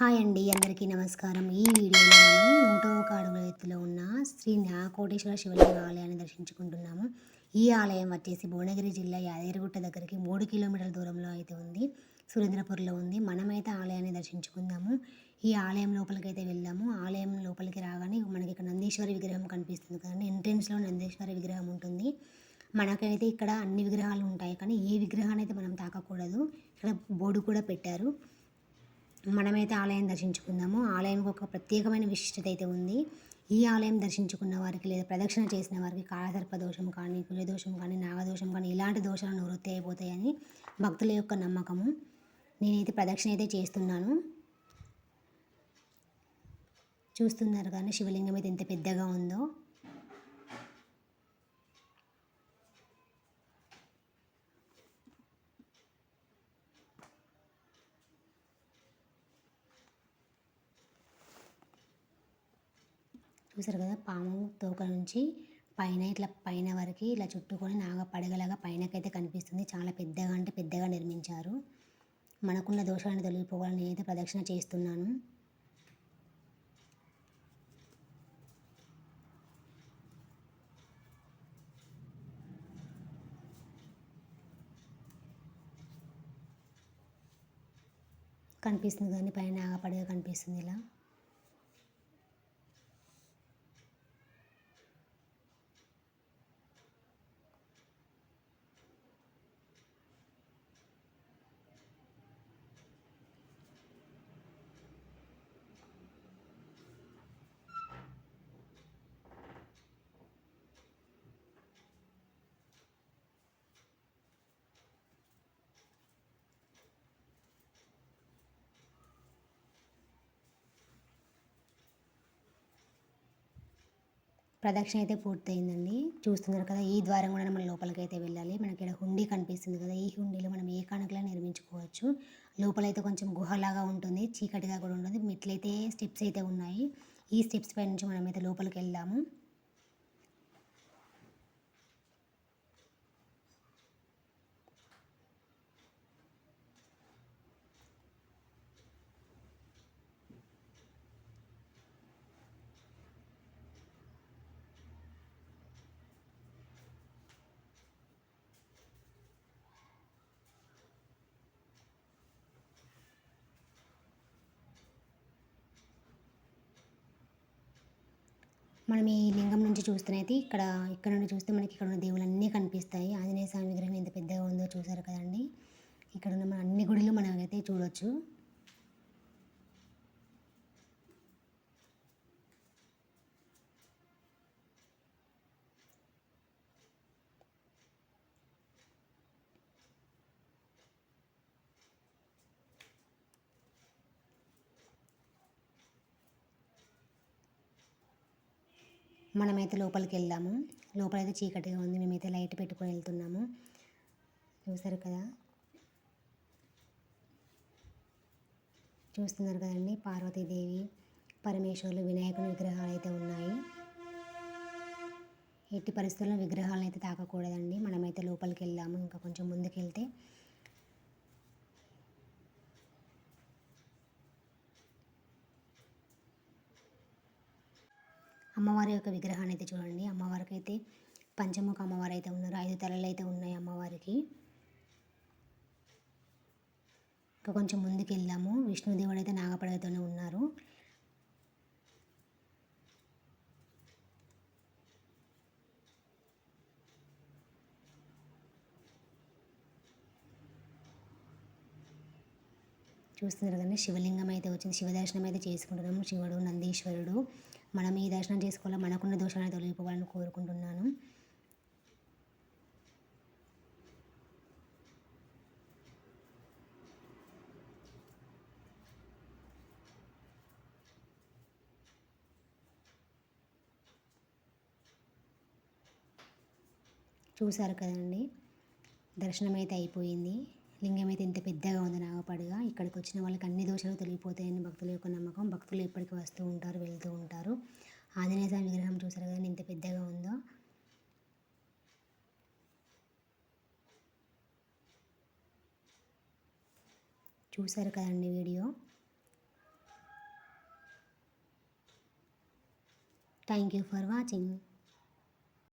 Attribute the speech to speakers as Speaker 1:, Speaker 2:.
Speaker 1: Hi అండి అందరికీ నమస్కారం. ఈ వీడియోలో మనం నూట అడుగుల ఎత్తులో ఉన్న శ్రీ నాకోటేశ్వర శివలింగ ఆలయాన్ని దర్శించుకుంటున్నాము. ఈ ఆలయం వచ్చేసి భువనగిరి జిల్లా యాదగిరిగుట్ట దగ్గరికి మూడు కిలోమీటర్ల దూరంలో అయితే ఉంది. సురేంద్రపూర్లో ఉంది. మనమైతే ఆలయాన్ని దర్శించుకుందాము. ఈ ఆలయం లోపలికైతే వెళ్ళాము ఆలయం లోపలికి రాగానే మనకి ఇక్కడ నందీశ్వరి విగ్రహం కనిపిస్తుంది కదండి. ఎంట్రెన్స్లో నందీశ్వరి విగ్రహం ఉంటుంది. మనకైతే ఇక్కడ అన్ని విగ్రహాలు ఉంటాయి. కానీ ఏ విగ్రహాన్ని అయితే మనం తాకకూడదు ఇక్కడ బోర్డు కూడా పెట్టారు. మనమైతే ఆలయం దర్శించుకుందాము. ఆలయానికి ఒక ప్రత్యేకమైన విశిష్టత అయితే ఉంది. ఈ ఆలయం దర్శించుకున్న వారికి లేదా ప్రదక్షిణ చేసిన వారికి కాలసర్ప దోషం కానీ కులదోషం కానీ నాగదోషం కానీ ఇలాంటి దోషాలు నివృత్తి అయిపోతాయని భక్తుల యొక్క నమ్మకము. నేనైతే ప్రదక్షిణ అయితే చేస్తున్నాను. చూస్తున్నారు కానీ శివలింగం అయితే ఎంత పెద్దగా ఉందో. చూసారు కదా పాము తోక నుంచి పైన ఇట్లా పైన వరకు ఇలా చుట్టుకొని నాగ పడగలాగా పైనకైతే కనిపిస్తుంది. చాలా పెద్దగా అంటే పెద్దగా నిర్మించారు. మనకున్న దోషాలను తొలగిపోవాలని నేనైతే ప్రదక్షిణ చేస్తున్నాను. కనిపిస్తుంది కానీ పైన నాగపడగ కనిపిస్తుంది ఇలా. ప్రదక్షిణ అయితే పూర్తయిందండి. చూస్తున్నారు కదా ఈ ద్వారం కూడా మనం లోపలికి అయితే వెళ్ళాలి. మనకి ఇక్కడ హుండీ కనిపిస్తుంది కదా ఈ హుండీలో మనం ఏ కానుకలా నిర్మించుకోవచ్చు? లోపలైతే కొంచెం గుహలాగా ఉంటుంది చీకటిగా కూడా ఉంటుంది మెట్లయితే స్టెప్స్ అయితే ఉన్నాయి. ఈ స్టెప్స్ పై నుంచి మనమైతే లోపలికి వెళ్దాము. మనం ఈ లింగం నుంచి చూస్తేనైతే ఇక్కడ ఇక్కడ నుండి చూస్తే మనకి ఇక్కడ ఉన్న దేవుళ్ళు కనిపిస్తాయి. ఆంజనేయ స్వామి విగ్రహం ఎంత పెద్దగా ఉందో చూసారు కదండి. ఇక్కడ ఉన్న మన అన్ని గుడిలు మనం అయితే చూడొచ్చు. మనమైతే లోపలికి వెళ్దాము లోపలైతే చీకటిగా ఉంది. మేమైతే లైట్ పెట్టుకొని వెళ్తున్నాము. చూసారు కదా? చూస్తున్నారు కదండి పార్వతీదేవి. పరమేశ్వరులు వినాయకుని విగ్రహాలు అయితే ఉన్నాయి. ఎట్టి పరిస్థితుల్లో విగ్రహాలను అయితే తాకకూడదండి. మనమైతే లోపలికి వెళ్ళాము ఇంకా కొంచెం ముందుకు వెళ్తే అమ్మవారి యొక్క విగ్రహాన్ని అయితే చూడండి. అమ్మవారికి అయితే పంచముఖ అమ్మవారు అయితే ఉన్నారు. ఐదు తలలు అయితే ఉన్నాయి అమ్మవారికి. ఇంకా కొంచెం ముందుకు వెళ్దాము విష్ణుదేవుడు అయితే నాగపడగతోనే ఉన్నారు. చూస్తున్నారు కదండి. శివలింగం అయితే వచ్చింది. శివ దర్శనం అయితే చేసుకుంటున్నాము. శివుడు నందీశ్వరుడు. మనం ఈ దర్శనం చేసుకోవాలి మనకున్న దోషాలను తొలగిపోవాలని కోరుకుంటున్నాను. చూసారు కదండి దర్శనం అయితే అయిపోయింది. లింగం అయితే ఇంత పెద్దగా ఉంది నాగపడగా. ఇక్కడికి వచ్చిన వాళ్ళకి అన్ని దోషాలు తొలగిపోతాయని భక్తుల యొక్క నమ్మకం. భక్తులు ఎప్పటికీ వస్తూ ఉంటారు వెళ్తూ ఉంటారు. ఆంజనేయ స్వామి విగ్రహం చూసారు కదండి ఇంత పెద్దగా ఉందో. చూసారు కదండి video. Thank you for watching